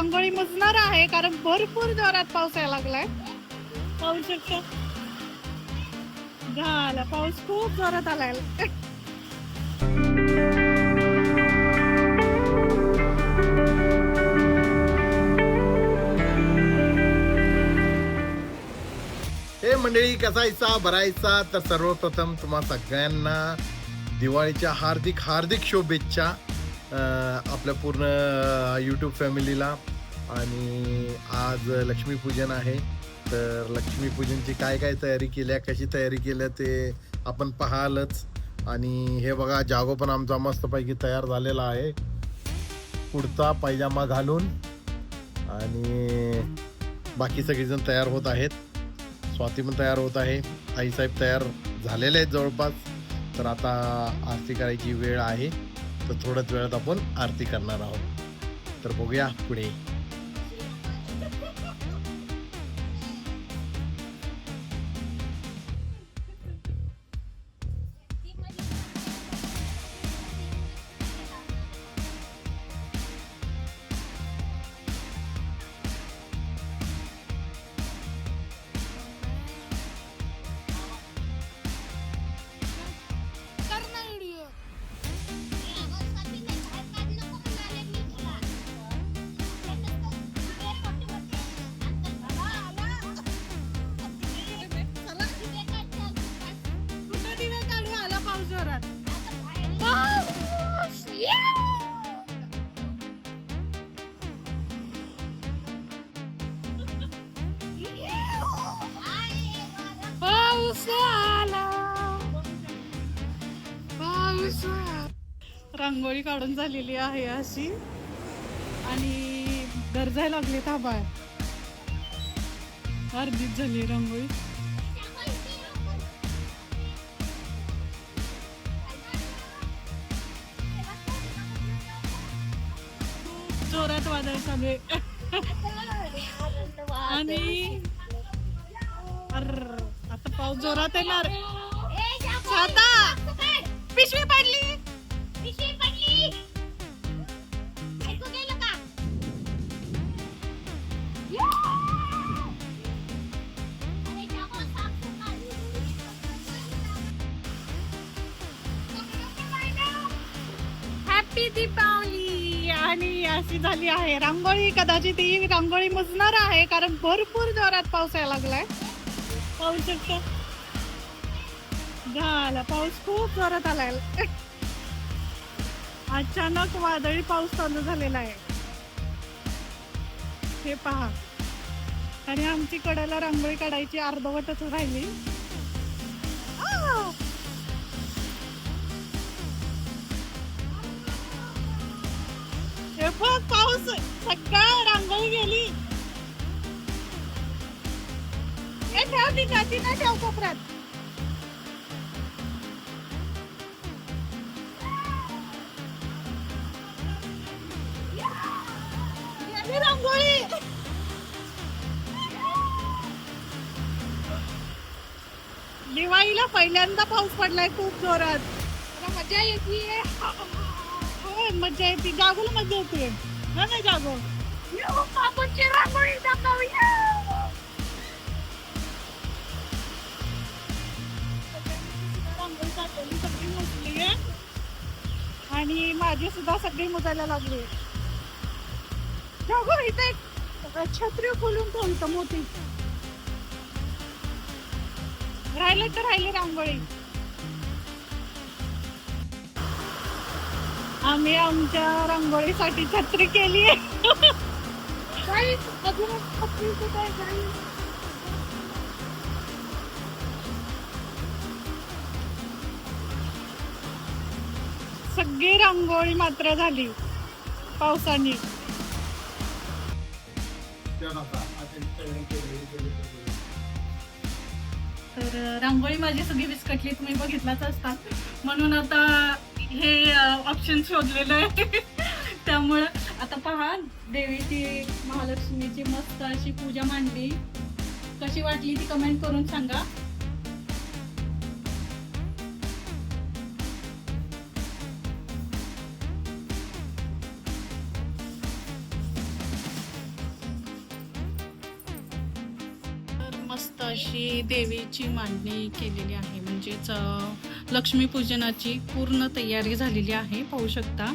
रांगोळी मजणार आहे कारण भरपूर जोरात पाऊस यायला लागलाय. पाहू शकता झाला. पाऊस खूप जोरात आलाय. हे मंडळी कसायचा भरायचा तर सर्वप्रथम तुम्हा सगळ्यांना दिवाळीच्या हार्दिक हार्दिक शुभेच्छा. आपल्या पूर्ण यूट्यूब फॅमिलीला आणि आज लक्ष्मीपूजन आहे. तर लक्ष्मीपूजनची काय काय तयारी केल्या कशी तयारी केल्या ते आपण पाहालच. आणि हे बघा जागो पण आमचा मस्तपैकी तयार झालेला आहे. कुर्ता पायजामा घालून. आणि बाकी सगळेजण तयार होत आहेत. स्वाती पण तयार होत आहे. आईसाहेब तयार झालेले आहेत जवळपास. तर आता आरती करायची वेळ आहे. तर थोड्याच वेळात आपण आरती करणार आहोत. तर बघूया पुढे. रांगोळी काढून झालेली आहे अशी. आणि गरजायला लागले थांबाय. अर्धीच झाली रांगोळी. जोरात वादळ चालू आहे. आणि पाऊस जोरात येणार. छाता. पिशवी पडली. हॅपी दीपावली आणि अशी झाली आहे रांगोळी. कदाचित ही रांगोळी मुजणार आहे कारण भरपूर जोरात पाऊस यायला लागलाय. पाहू शकता झाला पाऊस खूप जोरात आलाय अचानक वादळी पाऊस चालू झालेला आहे. हे पहा. आणि आमची कडेला रांगोळी काढायची अर्धवटच राहिली. हे बघ पाऊस सकाळ. ठेव ती गाठी ना ठेव कोपऱ्यात. गेली रांगोळी. दिवाळीला पहिल्यांदा पाऊस पडलाय खूप जोरात. मला मजा येते होय मजा येते. जागोला मजा येते हा नाही जागो येऊ, बापूंची रांगोळी दाखवूया. भाजी सुद्धा सगळी मुजायला लागली. जागो इथे एक छत्री खोलून ठेवतं मोठी राहिले तर राहिली रांगोळी. आम्ही आमच्या रांगोळीसाठी छत्री केली सगळी रांगोळी मात्र झाली. पावसाने. तर रांगोळी माझी सगळी विस्कटली तुम्ही बघितलाच असतात म्हणून आता हे ऑप्शन शोधलेलं आहे. त्यामुळं आता पहा देवीची महालक्ष्मीची मस्त अशी पूजा मांडली. कशी वाटली ती कमेंट करून सांगा. अशी देवीची मांडणी केलेली आहे. म्हणजेच लक्ष्मीपूजनाची पूर्ण तयारी झालेली आहे. पाहू शकता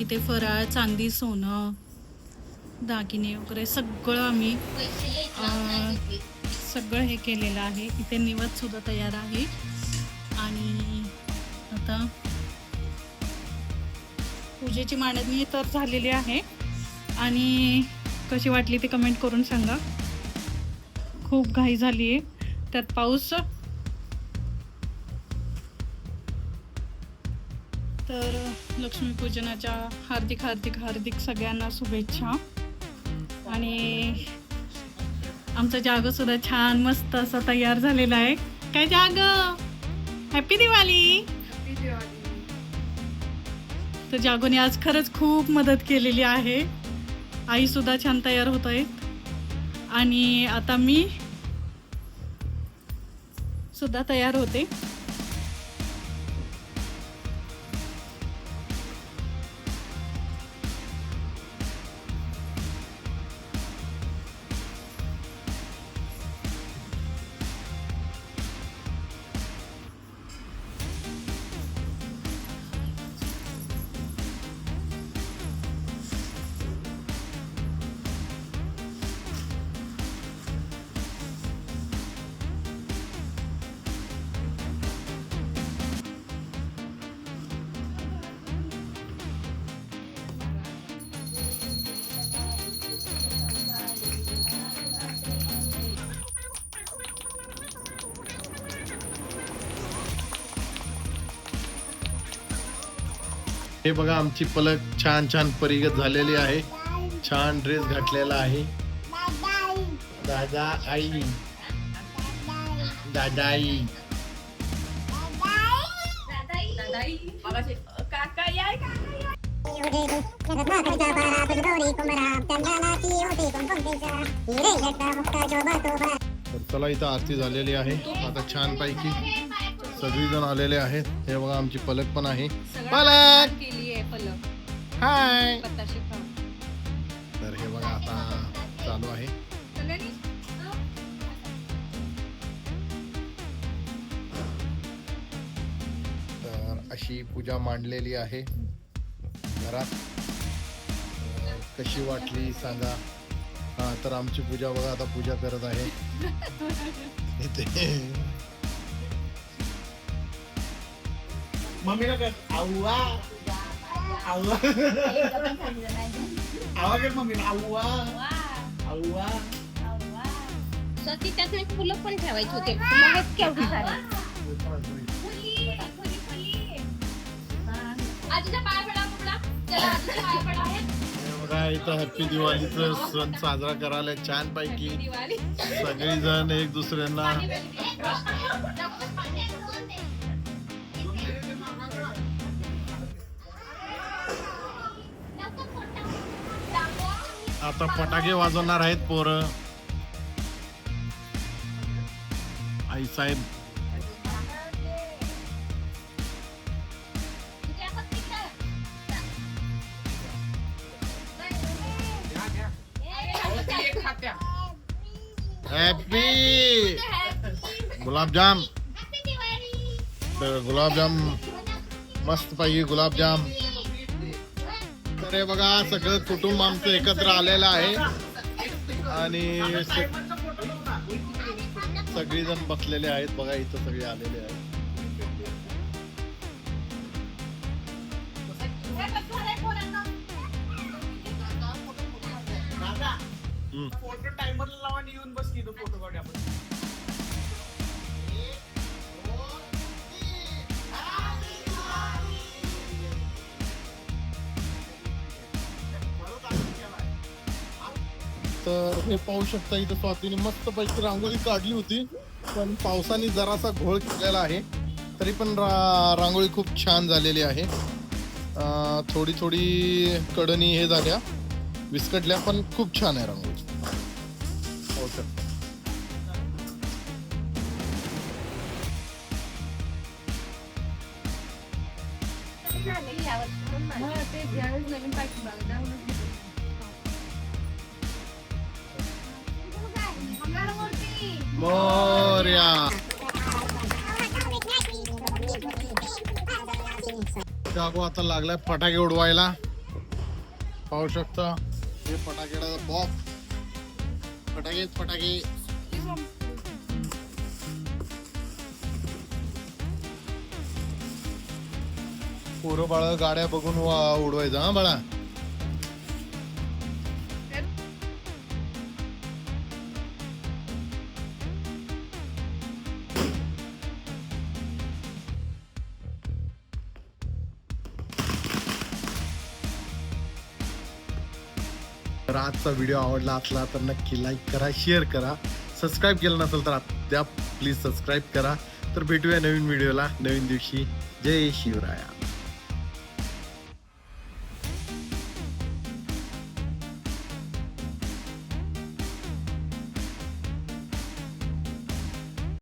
इथे फराळ चांदी सोनं दागिने वगैरे सगळं आम्ही सगळं हे केलेलं आहे. इथे निवदसुद्धा तयार आहे. आणि आता पूजेची मांडणी तर झालेली आहे. आणि कशी वाटली ते कमेंट करून सांगा. खूप घाई झाली आहे त्यात पाऊस. तर लक्ष्मीपूजनाच्या हार्दिक हार्दिक हार्दिक सगळ्यांना शुभेच्छा. आणि आमचा जाग सुद्धा छान मस्त असा तयार झालेला आहे. काय जाग? हॅपी दिवाळी तर जागोने आज खरंच खूप मदत केलेली आहे. आई सुद्धा छान तयार होत आहेत. आणि आता मी सुद्धा तयार होते. हे बघा आमची पलक छान छान परिगत झालेली आहे. छान ड्रेस घातलेला आहे. दादा आई दादाई. तर चला इथं आरती झालेली आहे. आता छान पैकी सगळीजण आलेले आहेत. हे बघा आमची पलक पण आहे. पलक! हाय तर हे बघा आता चालू आहे. तर अशी पूजा मांडलेली आहे. घरात. कशी वाटली सांगा. हा तर आमची पूजा बघा आता पूजा करत आहे. इथे. मम्मीला फुलं पण ठेवायची होते. फुलं आहेत केवढी सारी. चला आजीच्या पाय पडा. आहे हे इथं हॅप्पी दिवाळीचा सण साजरा करायला छान पैकी दिवाळी सगळीजण एक दुसऱ्यांना आता फटाके वाजवणार आहेत पोरं. आई साहेब. हॅपी गुलाबजाम. तर गुलाबजाम मस्त पाहिजे गुलाबजाम. हे बघा सगळं कुटुंब आमचं एकत्र आलेलं आहे. आणि सगळीजण बसलेले आहेत बघा इथं सगळे आलेले आहेत. फोटो टाइमर लावा आणि येऊन बस की फोटो काढूया आपण. तर हे पाहू शकता इथं स्वातीने मस्त पैकी रांगोळी काढली होती. पण पावसाने जरासा घोळ केलेला आहे. तरी पण रा रांगोळी खूप छान झालेली आहे. थोडी थोडी कडणी हे झाल्या. विस्कटल्या पण खूप छान आहे रांगोळी. हो पाहू शकता मोर्या जागो आता लागलाय फटाके उडवायला. पाहू शकता. हे फटाकेचा बॉक्स फटाके फटाके. पोरं बाळ गाड्या बघून उडवायचं हा बाळा. तर आजचा व्हिडिओ आवडला असला तर नक्की लाईक करा शेअर करा. सबस्क्राईब केलं नसेल तर त्या प्लीज सबस्क्राईब करा. तर भेटूया नवीन व्हिडिओला नवीन दिवशी. जय शिवराया.